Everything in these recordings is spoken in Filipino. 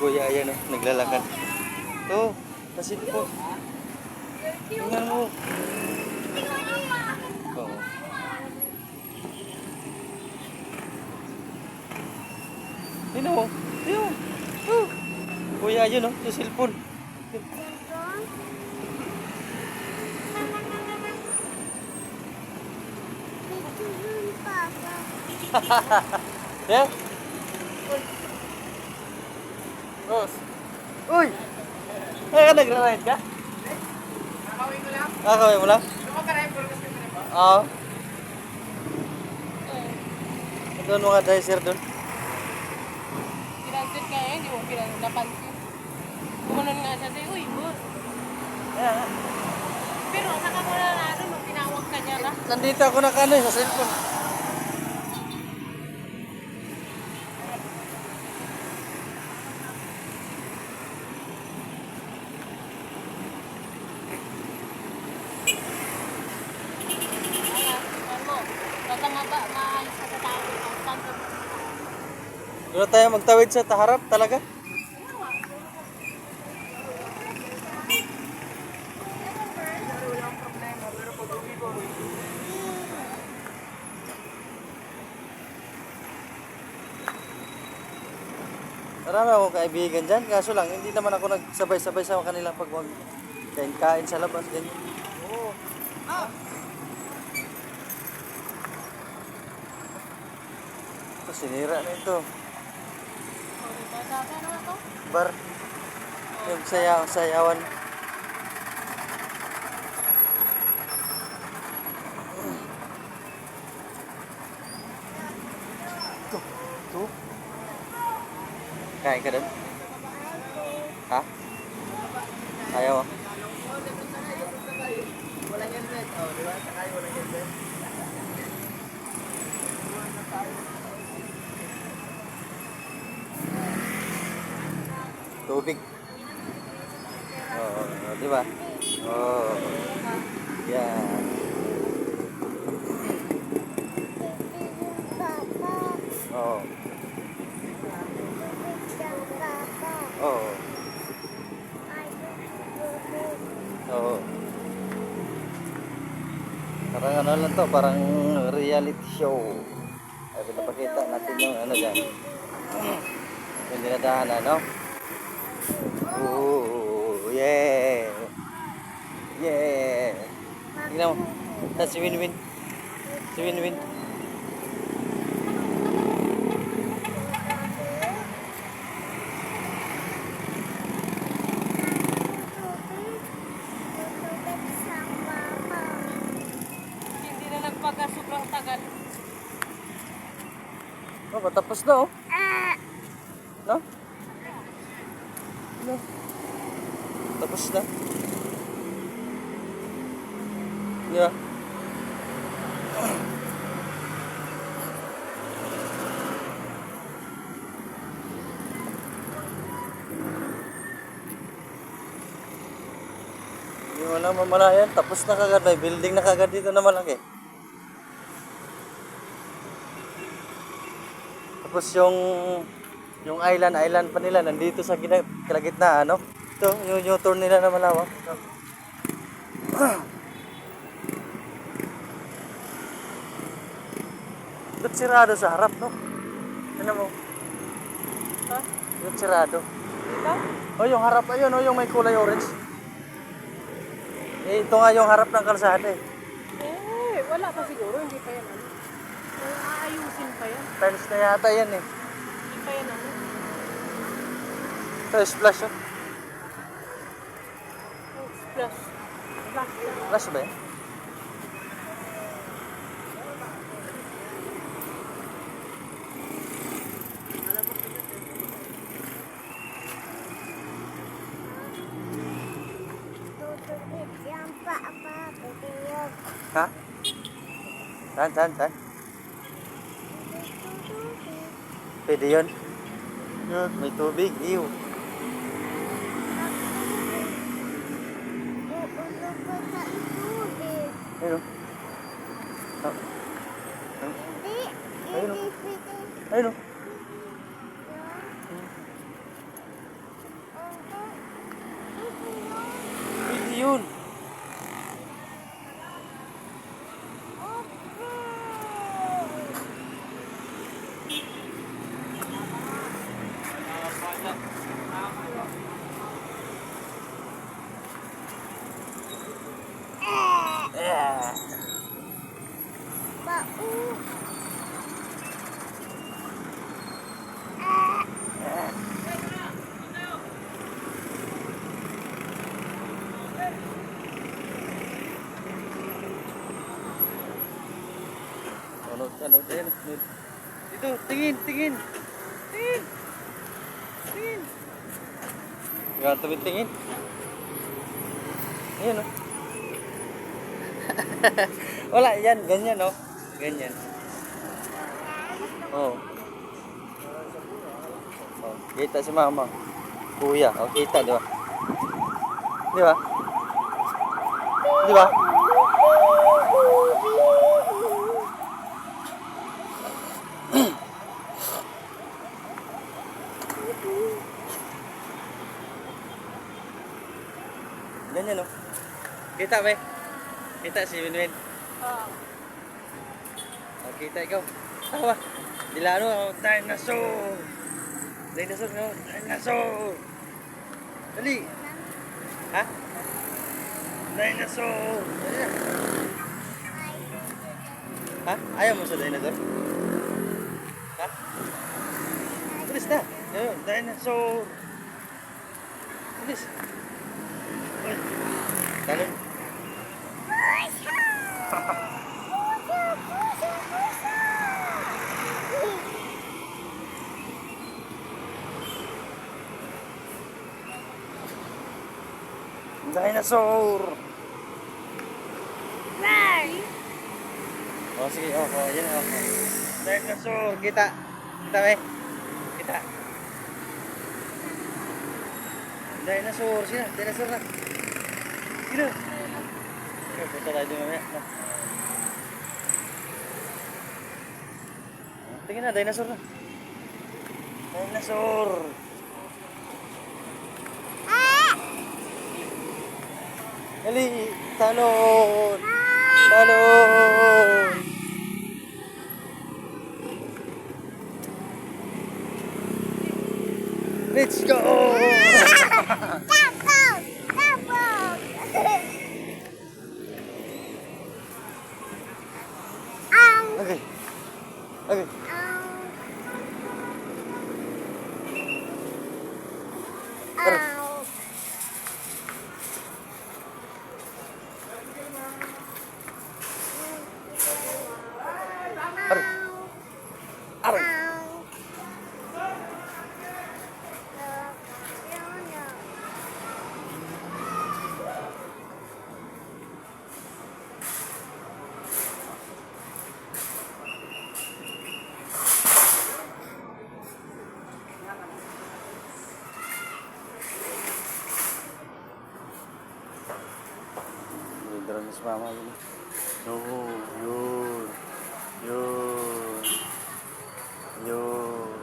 Kuya, ayan o, naglalakad. Ito, kasi po. Tingnan mo. Tingnan mo. Tingnan mo. Oh. Kuya, yun o, sa cellphone. Yeah? Boss. Uy! Ay, ka nagra-ride ka? Kakawin ko lang. Kakawin mo lang? Sumakarayan ko lang kasi mo ba? Oo. Doon mga driver doon. Pinansin nga eh, hindi mo pinansin. Kumanon nga siya sa'yo, uy, boss. Yeah. Pero saka mo na natin, nung tinawag ka niya na. Nandito ako nakano eh, sa cellphone. Ano mo, basta maba, maayos ka sa tao, constant ka. Doon tayo magtawid sa taharap talaga. Marami akong kaibigan dyan, kaso lang hindi naman ako nagsabay-sabay sa kanilang pag kain-kain sa labas. Ganyan. Oo. Ito, sinira na ito. Ano to? Bar. Yung sayaw, sayawan. Ito. Ito. Kain ka doon? Ha? Ayaw mo? Walang helmet. Oh, di ba? Sakay walang helmet. Tubig. Oo, di ba? Oo. Yan. Oo. Oo. Oo. Parang ano lang to, parang reality show. Ay, pinapakita natin yung ano dyan. Yung dinadaanan, no? Oh, yeah. Yeah. Tingnan mo. Tapos si Winwin. Si Winwin. Hindi na nagpaga sobrang tagal. Oh, patapos na oh. No? No. Tapos na. Yeah. Mo na mamalayan. Tapos na kagad. May building na kagad dito na malaki. Tapos yung yung island, island pa nila nandito sa gina, kalagitnaan, no? Ito, yung U-turn nila na malawak. Ito. Ba't sirado sa harap, no? Ano mo? Ha? Ba't sirado? Dito? Oh, yung harap, ayun, oh, yung may kulay orange. Eh, ito nga yung harap ng kalsada eh. Eh, wala pa siguro, hindi pa yan ano. Aayusin pa yan. Tiles na yata yan eh. Hindi pa yan ano. Ito, splash oh. Oh, Splash. Splash. Splash ba yan? Ha? Saan, saan, saan? Pwede yun? Yun, may tubig. Ew. Ayun. oh. Ayun. Ayun. oh. Ano, ayan. Dito, tingin, tingin. Tingin. Tingin. Gano'n tumit tingin. Ayan o. Wala, yan, ganyan o. Ganyan. Oh. Oh, kita si mama. Kuya, oh, kita, di ba? Di ba? Di ba? Ganyan o. Kita ba? Kita si Winwin. Ah. Oh, kita ikaw. Tawa. Dilano, oh, dinosaur. Dinosaur, no? Dinosaur. Dali. Ha? Dinosaur. Dali. Ha? Ayaw mo sa dinosaur? Ha? Bilis na. Ayun, dinosaur. Bilis. Uy. Talon. Dinosaur. Oh, sige. Oh, oh, yan. Oh, oh. Dinosaur. Kita. Kita, be. Kita. Dinosaur. Sino? Dinosaur na. Sino? Okay, punta tayo doon mamaya. Tingin na, dinosaur na. Dinosaur. Dali, talon. Talon. Let's go! Okay. Okay. Yung drone ni si mama yun. Yun, yun.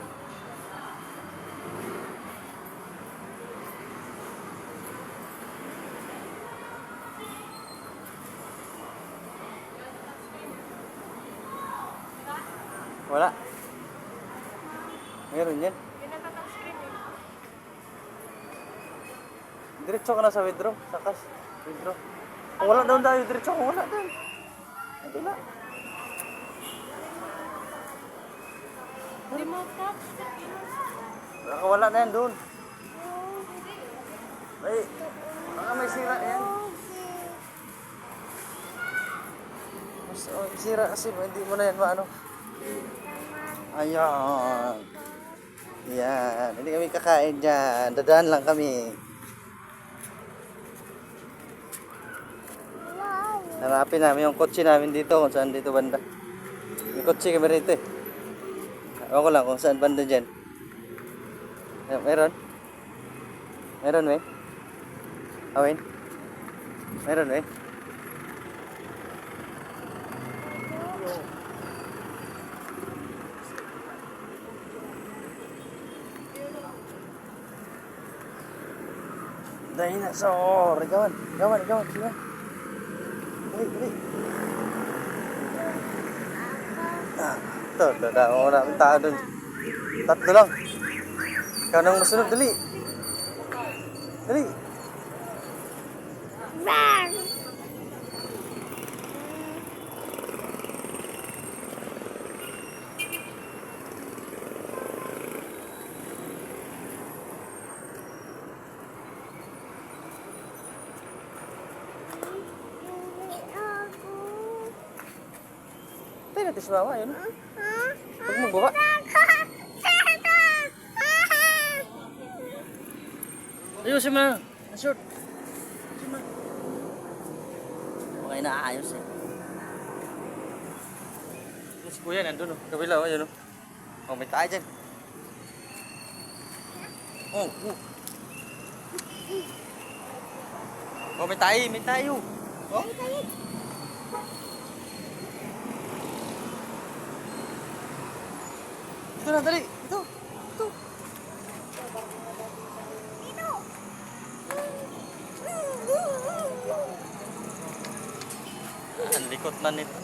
Wala. Meron yan. Eh. Diretso ka na sa withdraw. Sa cash. Withdraw. Wala doon tayo, diretso wala doon. Hindi na. Remote touch. Wala na yan doon. Ay, baka may sira yan. Mas, oh, sira kasi hindi mo na yan maano. Ayan. Yan. Hindi kami kakain dyan. Dadaan lang kami. Hanapin namin yung kotse namin dito kung saan dito banda. May kotse kami rito eh. Ewan ko lang kung saan banda dyan. Ayan, meron? Meron, we? Awin? Meron, we? Dinosaur! Gawan, gawan, gawan, sila. Dali, dali. Ito, ito, ito, ako namin tao. Tatlo lang. Ikaw nang masunod, dali. Dali. Tayo na natin si mama, yun. Huwag mo baba. Ayun si ma. Ang short. Si ma. Okay, naayos eh. Si kuya nandun oh. Kabila oh, yun oh. Oh, may tayo dyan. Oh, oh. Oh, may tayo, may tayo. Oh. Ito na, dali. Ito. Ito. Ah, ang likot na nito.